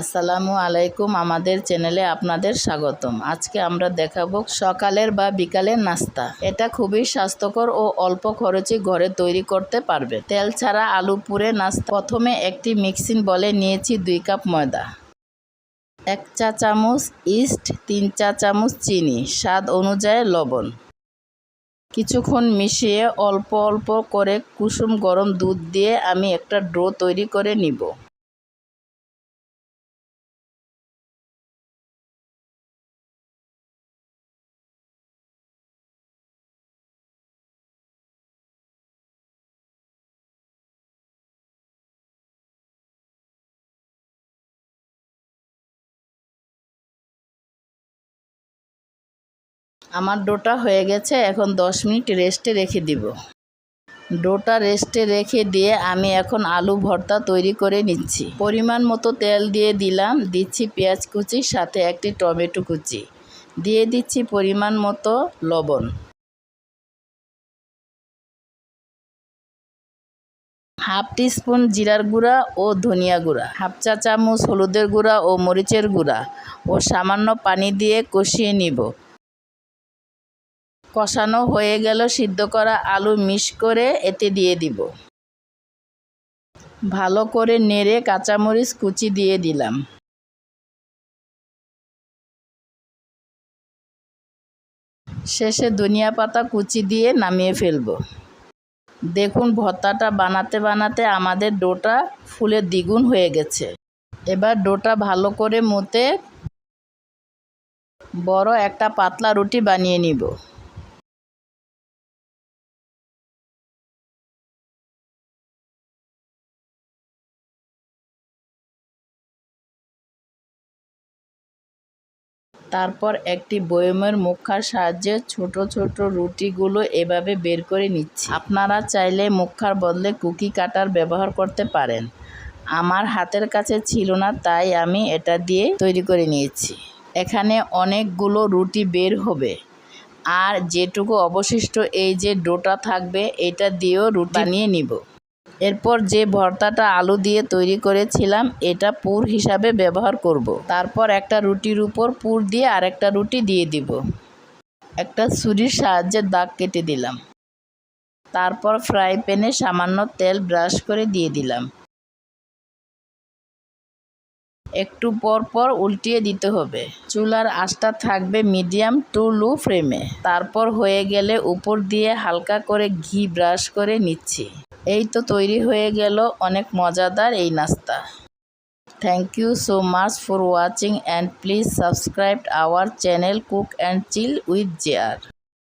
আসসালামু আলাইকুম, আমাদের চ্যানেলে আপনাদের স্বাগতম। আজকে আমরা দেখাবো সকালের বা বিকালের নাস্তা। এটা খুবই স্বাস্থ্যকর ও অল্প খরচে ঘরে তৈরি করতে পারবে। তেল ছাড়া আলু পুরে নাস্তা। প্রথমে একটি মিক্সিং বলে নিয়েছি দুই কাপ ময়দা। এক চা চামচ ইস্ট, তিন চা চামচ চিনি। স্বাদ অনুযায়ী লবণ। কিছুক্ষণ মিশিয়ে অল্প অল্প করে কুসুম গরম দুধ দিয়ে আমি একটা ড্রো তৈরি করে নিব। আমার ডোটা হয়ে গেছে, এখন দশ মিনিট রেস্টে রেখে দিব। ডোটা রেস্টে রেখে দিয়ে আমি এখন আলু ভর্তা তৈরি করে নিচ্ছি। পরিমাণ মতো তেল দিয়ে দিলাম, দিচ্ছি পেঁয়াজ কুচি, সাথে একটি টমেটো কুচি। দিয়ে দিচ্ছি পরিমাণ মতো লবণ। হাফ টিস্পুন জিরার গুঁড়া ও ধনিয়া গুঁড়া, হাফ চা চামচ হলুদের গুঁড়া ও মরিচের গুঁড়া, ও সামান্য পানি দিয়ে কষিয়ে নিব। কষানো হয়ে গেল সিদ্ধ করা আলু মিশ করে এতে দিয়ে দিব। ভালো করে নেড়ে কাঁচামরিচ কুচি দিয়ে দিলাম। শেষে ধনিয়া পাতা কুচি দিয়ে নামিয়ে ফেলব। দেখুন ভর্তাটা বানাতে বানাতে আমাদের ডোটা ফুলে দ্বিগুণ হয়ে গেছে। এবার ডোটা ভালো করে মতে বড় একটা পাতলা রুটি বানিয়ে নিব। তারপর একটি বয়মের মুখার সাহায্যে ছোট ছোট রুটিগুলো এভাবে বের করে নিচ্ছি। আপনারা চাইলে মুখার বদলে কুকি কাটার ব্যবহার করতে পারেন। আমার হাতের কাছে ছিল না, তাই আমি এটা দিয়ে তৈরি করে নিয়েছি। এখানে অনেকগুলো রুটি বের হবে। আর যেটুকু অবশিষ্ট এই যে ডোটা থাকবে, এটা দিয়েও রুটি বানিয়ে নিব। এরপর যে ভর্তাটা আলু দিয়ে তৈরি করেছিলাম, এটা পুর হিসাবে ব্যবহার করব। তারপর একটা রুটির উপর পুর দিয়ে আরেকটা রুটি দিয়ে দিব। একটা ছুরির সাহায্যে দাগ কেটে দিলাম। তারপর ফ্রাই প্যানে সামান্য তেল ব্রাশ করে দিয়ে দিলাম। একটু পর পর উল্টিয়ে দিতে হবে। চুলার আঁচটা থাকবে মিডিয়াম টু লো ফ্লেমে। তারপর হয়ে গেলে উপর দিয়ে হালকা করে ঘি ব্রাশ করে নিচ্ছি। এই তো তৈরি হয়ে গেল অনেক মজাদার এই নাস্তা। Thank you so much for watching and please subscribe our channel cook and chill with Zeyar